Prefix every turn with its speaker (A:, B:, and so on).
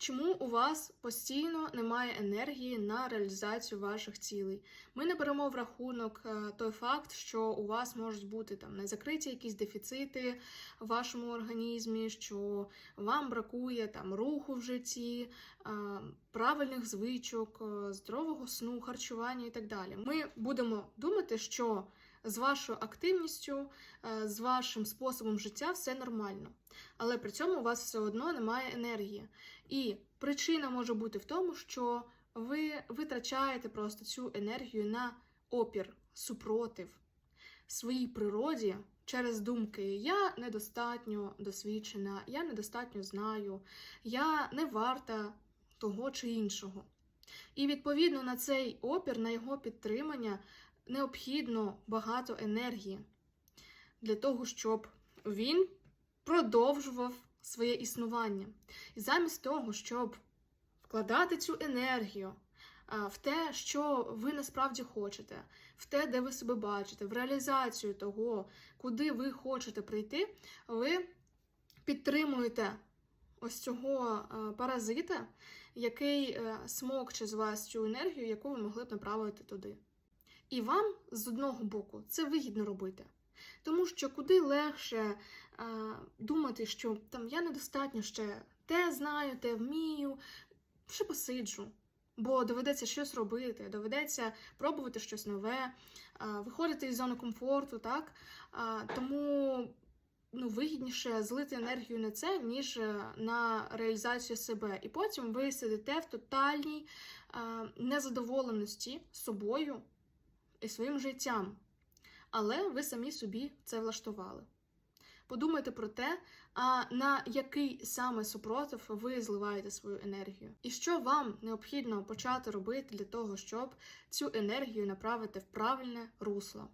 A: Чому у вас постійно немає енергії на реалізацію ваших цілей? Ми не беремо в рахунок е, той факт, що у вас можуть бути там незакриті якісь дефіцити в вашому організмі, що вам бракує там руху в житті, е, правильних звичок, е, здорового сну, харчування і так далі. Ми будемо думати, що з вашою активністю, е, з вашим способом життя все нормально. Але при цьому у вас все одно немає енергії. І причина може бути в тому, що ви витрачаєте просто цю енергію на опір, супротив своїй природі через думки: я недостатньо досвідчена, я недостатньо знаю, я не варта того чи іншого. І відповідно на цей опір, на його підтримання необхідно багато енергії для того, щоб він продовжував своє існування. І замість того, щоб вкладати цю енергію в те, що ви насправді хочете, в те, де ви себе бачите, в реалізацію того, куди ви хочете прийти, ви підтримуєте ось цього паразита, який е, смокче з вас цю енергію, яку ви могли б направити туди. І вам з одного боку це вигідно робити. Тому що куди легше а, думати, що там я недостатньо ще те знаю, те вмію, ще посиджу. Бо доведеться щось робити, доведеться пробувати щось нове, а, виходити із зони комфорту, так? А, тому ну, вигідніше злити енергію на це, ніж е, на реалізацію себе. І потім ви сидите в тотальній а, незадоволеності собою і своїм життям. Але ви самі собі це влаштували. Подумайте про те, а на який саме супротив ви зливаєте свою енергію, і що вам необхідно почати робити для того, щоб цю енергію направити в правильне русло.